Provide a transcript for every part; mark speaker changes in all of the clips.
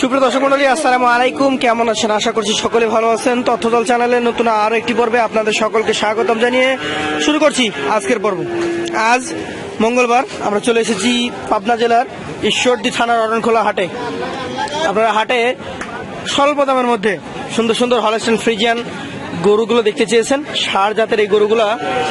Speaker 1: সুপ্রিয় দর্শক মন্ডলী, আসসালামু আলাইকুম। কেমন আছেন? আশা করছি সকলে ভালো আছেন। তথ্যদল চ্যানেলের নতুন আরও একটি পর্বে আপনাদের সকলকে স্বাগতম জানিয়ে শুরু করছি আজকের পর্ব। আজ মঙ্গলবার আমরা চলে এসেছি পাবনা জেলার ঈশ্বরদী থানার অরণখোলা হাটে। আপনারা হাটে স্বল্প দামের মধ্যে সুন্দর সুন্দর হলস্টেন ফ্রিজিয়ান গরুগুলো দেখতে চেয়েছেন। সার জাতের এই গরুগুলো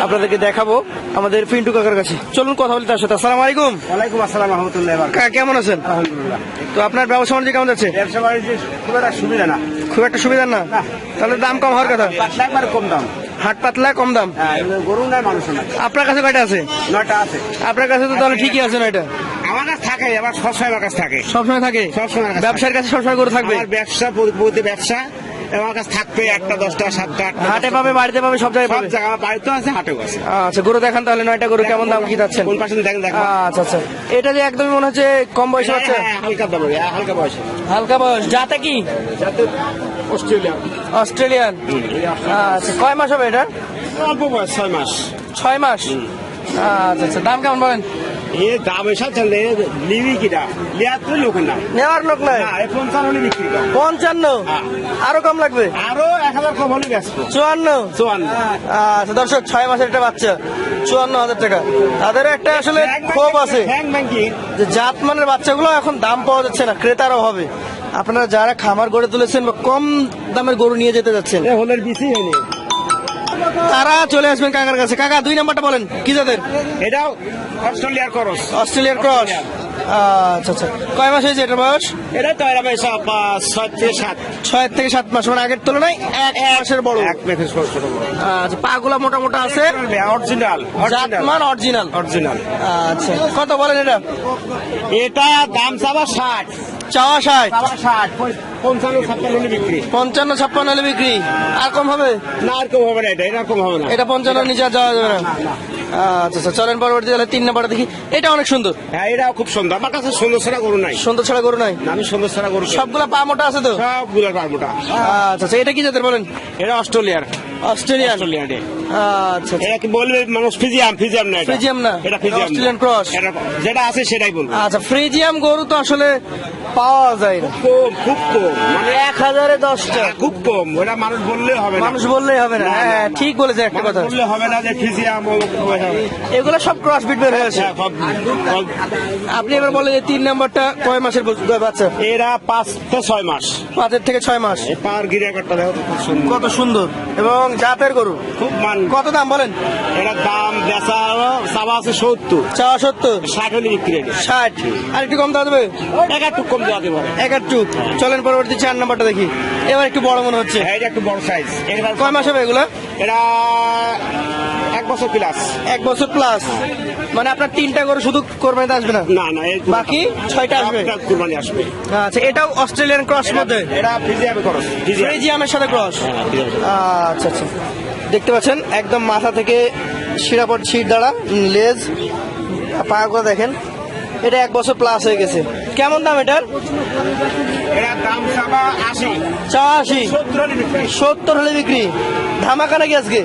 Speaker 1: আপনাদেরকে দেখাবো আমাদের পিন্টু কাকার কাছে। চলুন কথা বলি তার সাথে। আসসালামু আলাইকুম।
Speaker 2: ওয়ালাইকুম আসসালাম রহমতুল্লাহ
Speaker 1: কাকা কেমন আছেন?
Speaker 2: আলহামদুলিল্লাহ।
Speaker 1: তো আপনার ব্যবসা বাণিজ্য কেমন যাচ্ছে?
Speaker 2: ব্যবসা বাণিজ্য খুব একটা সুবিধা না।
Speaker 1: খুব একটা সুবিধা না। তাহলে দাম কম হওয়ার কথা?
Speaker 2: কম দাম।
Speaker 1: হাট পাতলা কম দাম?
Speaker 2: হ্যাঁ গরু নাই মানুষ নাই।
Speaker 1: আপনার কাছে কয়টা আছে?
Speaker 2: নয়টা আছে।
Speaker 1: আপনার কাছে তো তাহলে ঠিকই আছে না এটা
Speaker 2: আমার কাছে থাকে আবার সবসময় আমার কাছে থাকে।
Speaker 1: সবসময় থাকে?
Speaker 2: সবসময়
Speaker 1: ব্যবসার কাছে সবসময় করে থাকবে?
Speaker 2: আমার ব্যবসা প্রতি ব্যবসা আমার কাছে থাকবে একটা দশটা সাতটা
Speaker 1: হাটে পাবে বাড়িতে পাবে সব জায়গায়
Speaker 2: সব
Speaker 1: পাবে?
Speaker 2: জায়গা আমার বাড়িতেও আছে হাটেও আছে।
Speaker 1: আচ্ছা গরু দেখান তাহলে নয়টা গরু কেমন দাম কি যাচ্ছেন?
Speaker 2: কোন পাশে দেখেন দেখেন
Speaker 1: আচ্ছা আচ্ছা। এটা যে একদমই মনে হচ্ছে কম বয়সে
Speaker 2: হ্যাঁ,
Speaker 1: হচ্ছে
Speaker 2: হ্যাঁ, হালকা দাম হ্যাঁ, হালকা বয়সে।
Speaker 1: হালকা বয়স। যাতে কি?
Speaker 2: যাতে অস্ট্রেলিয়া
Speaker 1: অস্ট্রেলিয়ান। আচ্ছা কয় মাস হবে এটা?
Speaker 2: অল্প বয়স ছয় মাস।
Speaker 1: ছয় মাস? আচ্ছা আচ্ছা দাম কেমন বলেন?
Speaker 2: এ দাম এসব চলে লিবি কিটা লিয়ার তো লোক না
Speaker 1: নেওয়ার লোক নাই?
Speaker 2: পঞ্চান্ন বিক্রি করে।
Speaker 1: পঞ্চান্ন?
Speaker 2: হ্যাঁ।
Speaker 1: আরও কম লাগবে?
Speaker 2: আরও এক হাজার কম হলে ব্যস্ত
Speaker 1: চুয়ান্ন?
Speaker 2: চুয়ান্ন।
Speaker 1: আচ্ছা দর্শক ছয় মাসের একটা বাচ্চা চুয়ান্ন হাজার টাকা। তাদের একটা আসলে ক্ষোভ আছে।
Speaker 2: ব্যাংকিং
Speaker 1: যে বাচ্চাগুলো এখন দাম পাওয়া যাচ্ছে না ক্রেতার অভাবে। আপনারা যারা খামার গড়ে তুলেছেন বা কম দামের গরু নিয়ে যেতে যাচ্ছেন
Speaker 2: এ হলের বেশি হয়নি।
Speaker 1: তারা চলে আসবেন কাকার কাছে? কাকা দুই নাম্বারটা বলেন কি জাতের?
Speaker 2: এটাও অস্ট্রেলিয়ার খরচ
Speaker 1: অস্ট্রেলিয়ার ক্রস। আচ্ছা আচ্ছা। কয় মাস হয়েছে এটা বয়স?
Speaker 2: এটা তো এরা পাঁচ ছয় থেকে সাত।
Speaker 1: ছয় থেকে সাত মাস মানে আগের তুলনায় এক মাসের বড়।
Speaker 2: এক ছোট বড়।
Speaker 1: আচ্ছা পাগুলা মোটা মোটা আছে?
Speaker 2: অরিজিনাল
Speaker 1: জাতমান অরিজিনাল।
Speaker 2: অরিজিনাল।
Speaker 1: আচ্ছা কত বলেন এটা?
Speaker 2: এটা দাম চাবা ষাট।
Speaker 1: চাওয়া ষাট।
Speaker 2: পঞ্চান্ন ছাপ্পান্ন হলে বিক্রি।
Speaker 1: পঞ্চান্ন ছাপ্পান্ন হলে বিক্রি। আর কম হবে?
Speaker 2: না আর কম হবে না এটা এরকম হবে না।
Speaker 1: এটা পঞ্চান্ন নিচে যাওয়া যাবে না। আচ্ছা আচ্ছা চলেন পরবর্তী তাহলে তিন নাম্বারটা দেখি। এটা অনেক সুন্দর।
Speaker 2: হ্যাঁ এটাও খুব সুন্দর। আমার কাছে সুন্দর ছাড়া গরু নাই।
Speaker 1: সুন্দর ছাড়া গরু নাই?
Speaker 2: আমি সুন্দর ছাড়া গরু সব
Speaker 1: সবগুলা পা মোটা আছে তো?
Speaker 2: সবগুলো পারবোটা
Speaker 1: আচ্ছা আচ্ছা এটা কি জাতের বলেন?
Speaker 2: এটা অস্ট্রেলিয়ার।
Speaker 1: অস্ট্রেলিয়ান
Speaker 2: অস্ট্রেলিয়ান
Speaker 1: আচ্ছা আচ্ছা।
Speaker 2: এটা কি বলবে মানুষ না এটা?
Speaker 1: ফ্রিজিয়াম না।
Speaker 2: এটা
Speaker 1: অস্ট্রেলিয়ান ক্রস
Speaker 2: যেটা আছে সেটাই বলব।
Speaker 1: আচ্ছা ফ্রিজিয়াম গরু তো আসলে পাওয়া যায় না।
Speaker 2: কম খুব কম। মানে
Speaker 1: এক হাজারে দশটা।
Speaker 2: খুব কম। ওটা মানুষ বললে হবে না।
Speaker 1: মানুষ বললেই হবে না। হ্যাঁ ঠিক বলেছে একটা কথা।
Speaker 2: বললে হবে না যে ফিজিয়াম
Speaker 1: এগুলো সব ক্রস বিট বের হয়েছে। আপনি এবার বলেন যে তিন নাম্বারটা কয় মাসের বাচ্চা?
Speaker 2: এরা পাঁচ থেকে ছয় মাস।
Speaker 1: পাঁচের থেকে ছয় মাস।
Speaker 2: এই পার গিরে কাটটা দেখো তো খুব সুন্দর।
Speaker 1: কত সুন্দর। এবং জাতের গরু?
Speaker 2: খুব মান।
Speaker 1: কত দাম বলেন?
Speaker 2: এটা দাম বেচা চাওয়া আছে সত্তর।
Speaker 1: চাওয়া সত্তর?
Speaker 2: ষাট হলে বিক্রি
Speaker 1: ষাট। আর একটু কম দেওয়া দেবে?
Speaker 2: এক একটু কম দেওয়া দেবো।
Speaker 1: এক একটু চলেন পরবর্তী চার নাম্বারটা দেখি। এবার একটু বড় মনে হচ্ছে।
Speaker 2: হ্যাঁ, এটা একটু বড় সাইজ
Speaker 1: কয় মাস হবে এগুলো?
Speaker 2: এটা বছর প্লাস
Speaker 1: এক বছর প্লাস মানে আপনার তিনটা গরু শুধু কোরবানিতে আসবে না?
Speaker 2: না না
Speaker 1: বাকি ছয়টা আসবে?
Speaker 2: কুরবানি আসবে।
Speaker 1: আচ্ছা এটাও অস্ট্রেলিয়ান ক্রস মধ্যে
Speaker 2: এটা খরচ ফিজিয়াম
Speaker 1: ফ্রিজিয়ামের সাথে ক্রস
Speaker 2: হ্যাঁ,
Speaker 1: আচ্ছা আচ্ছা। দেখতে পাচ্ছেন একদম মাথা থেকে শিরাপট শির দ্বারা লেজ পাগুলো দেখেন। এটা এক বছর প্লাস হয়ে গেছে। কেমন দাম এটার?
Speaker 2: আশি। সত্তর হলে বিক্রি।
Speaker 1: ধামাকা নাকি আজকে?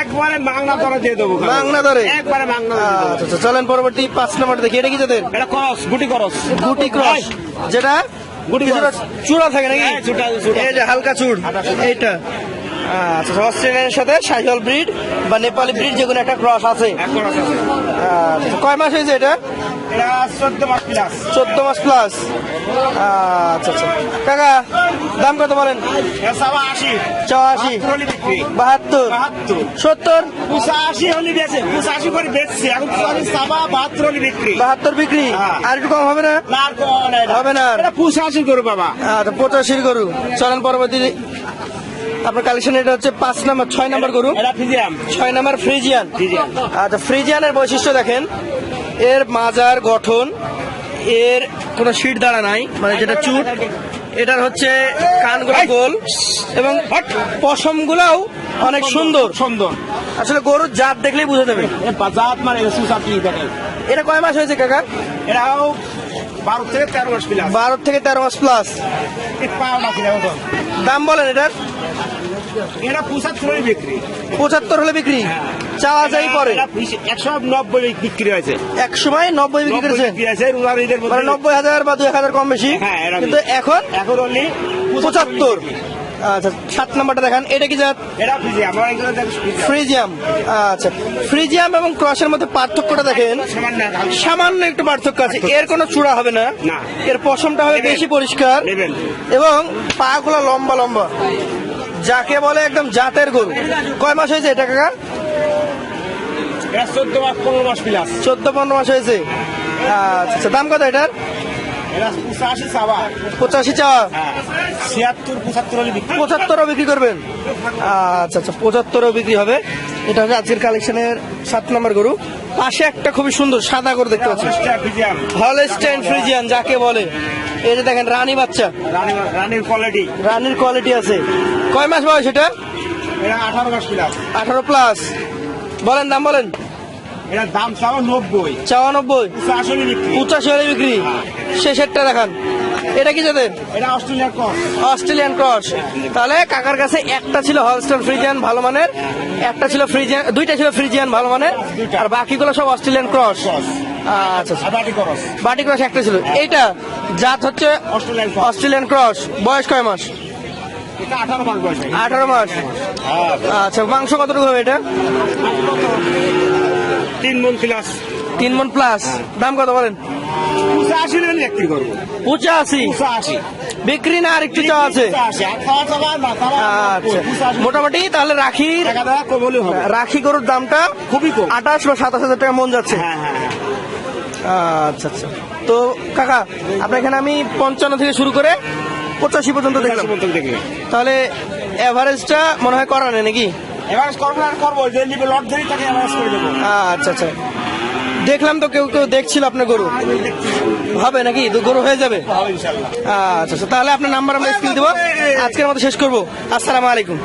Speaker 2: একবারে মাংনা দরে দিয়ে দেবো
Speaker 1: মাংনা দরে?
Speaker 2: একবারে মাংনা।
Speaker 1: আচ্ছা আচ্ছা চলেন পরবর্তী পাঁচ নম্বর দেখি। এটা কি যাদের?
Speaker 2: এটা খরচ গুটি খরচ
Speaker 1: গুটি ক্রস। যেটা?
Speaker 2: গুটি
Speaker 1: চূড়া থাকে নাকি?
Speaker 2: হ্যাঁ।
Speaker 1: এই যে হালকা চূড়। এইটা। আচ্ছা অস্ট্রেলিয়ার সাথে ব্রিড বা নেপালি ব্রিড যে কোনো একটা ক্রস আছে। আচ্ছা কয় মাস হয়েছে এটা?
Speaker 2: চোদ্দ মাস প্লাস
Speaker 1: আচ্ছা আচ্ছা। কাকা দাম কত বলেন? চৌরাশি।
Speaker 2: বাহাত্তর
Speaker 1: সত্তর?
Speaker 2: বাহাত্তর বিক্রি। হ্যাঁ।
Speaker 1: আর একটু কম হবে না?
Speaker 2: হবে না পঁচাশি করে বাবা।
Speaker 1: আচ্ছা পঁচাশির গরু। চলেন পরবর্তী। আপনার কালেকশন এটা হচ্ছে পাঁচ নাম্বার ছয় নাম্বার গরু। ছয় নাম্বার ফ্রিজিয়ান
Speaker 2: ফ্রিজিয়ান।
Speaker 1: আচ্ছা ফ্রিজিয়ানের বৈশিষ্ট্য দেখেন। এর মাজার গঠন এর কোনো সিট দাঁড়া নাই মানে যেটা চুট এটার হচ্ছে কানগুলো গোল এবং পশম গুলাও অনেক সুন্দর।
Speaker 2: সুন্দর।
Speaker 1: আসলে গরুর জাত দেখলেই বুঝে দেবে
Speaker 2: এ বাজাত মানে
Speaker 1: এটা কয় মাস হয়েছে কাকা?
Speaker 2: এরাও বারো থেকে তেরো মাস প্লাস
Speaker 1: বারো থেকে তেরো মাস প্লাস দাম বলেন এটার।
Speaker 2: এটা পঁচাত্তর বিক্রি।
Speaker 1: পঁচাত্তর হলে বিক্রি? চাওয়া যাই পরে?
Speaker 2: একশো নব্বই বিক্রি হয়েছে।
Speaker 1: নব্বই বিক্রি
Speaker 2: নব্বই
Speaker 1: মানে নব্বই হাজার বা দুই হাজার কম বেশি।
Speaker 2: হ্যাঁ,
Speaker 1: কিন্তু এখন
Speaker 2: এখন অনলি
Speaker 1: পঁচাত্তর। আচ্ছা সাত নাম্বারটা দেখান। এটা কি জাত? ফ্রিজিয়াম। আচ্ছা ফ্রিজিয়াম এবং ক্রসের মধ্যে পার্থক্যটা দেখেন।
Speaker 2: সামান্য
Speaker 1: একটু পার্থক্য আছে। এর কোনো চূড়া হবে না। এর পশমটা হবে বেশি পরিষ্কার। এবং পাগুলো লম্বা লম্বা। যাকে বলে একদম জাতের গরু। কয় মাস হয়েছে এটা কাকা?
Speaker 2: চোদ্দ মাস পনেরো মাস প্লাস
Speaker 1: চোদ্দ পনেরো মাস হয়েছে। আচ্ছা দাম কত এটার?
Speaker 2: এটা পঁচাশি
Speaker 1: চাওয়া।
Speaker 2: হ্যাঁ ছিয়াত্তর পঁচাত্তর
Speaker 1: পঁচাত্তরও বিক্রি করবেন? আচ্ছা আচ্ছা পঁচাত্তরও বিক্রি হবে। এটা হচ্ছে আজকের কালেকশনের সাত নম্বর গরু। পাশে একটা খুবই সুন্দর সাদা গরু দেখতে পাচ্ছি হলস্টাইন ফ্রিজিয়ান। যাকে বলে। এই যে দেখেন রানী বাচ্চা।
Speaker 2: রানীর কোয়ালিটি
Speaker 1: রানীর কোয়ালিটি আছে। কয় মাস বয়স এটা?
Speaker 2: আঠারো প্লাস
Speaker 1: বলেন দাম বলেন।
Speaker 2: এটা দাম চাও নব্বই। হলে বিক্রি।
Speaker 1: পঁচাশি হলে বিক্রি? শেষেরটা দেখান। এটা কি যাদের?
Speaker 2: এটা অস্ট্রেলিয়ার কম
Speaker 1: অস্ট্রেলিয়ান ক্রস। তাহলে কাকার কাছে একটা ছিল হলস্টাইন ফ্রিজিয়ান ভালো মানের একটা ছিল ফ্রিজিয়ান দুইটা ছিল ফ্রিজিয়ান ভালো মানের আর বাকিগুলো সব অস্ট্রেলিয়ান ক্রস। আচ্ছা আচ্ছা। বাটি ক্রস। একটা ছিল। এইটা জাত হচ্ছে
Speaker 2: অস্ট্রেলিয়ান ক্রস।
Speaker 1: Australian cross. বয়স কয় মাস?
Speaker 2: আঠারো মাস
Speaker 1: আঠারো মাস। আচ্ছা মাংস কতটুকু হবে এটা?
Speaker 2: তিন মন প্লাস
Speaker 1: তিন মন প্লাস দাম কত বলেন?
Speaker 2: পঁচাশি বিক্রি করব।
Speaker 1: পঁচাশি?
Speaker 2: পঁচাশি।
Speaker 1: বিক্রি না আর একটু চাওয়া আছে আচ্ছা। মোটামুটি তাহলে
Speaker 2: রাখি
Speaker 1: রাখি গরুর দামটা
Speaker 2: খুবই কম।
Speaker 1: আঠাশ বা সাতাশ হাজার টাকা মন যাচ্ছে।
Speaker 2: হ্যাঁ হ্যাঁ হ্যাঁ।
Speaker 1: আচ্ছা আচ্ছা। তো কাকা আপনার এখানে আমি পঞ্চান্ন থেকে শুরু করে পঁচাশি পর্যন্ত দেখলাম। তাহলে এভারেজটা মনে হয় করা নেই নাকি?
Speaker 2: করব। যে নিবে লট তাকে করে দেবো।
Speaker 1: আচ্ছা আচ্ছা। দেখলাম তো কেউ কেউ দেখছিল আপনার গরু। হবে নাকি? গরু হয়ে যাবে? আচ্ছা আচ্ছা। তাহলে আপনার নাম্বার আমরা দেবো। আজকের মতো শেষ করব। আসসালামু আলাইকুম।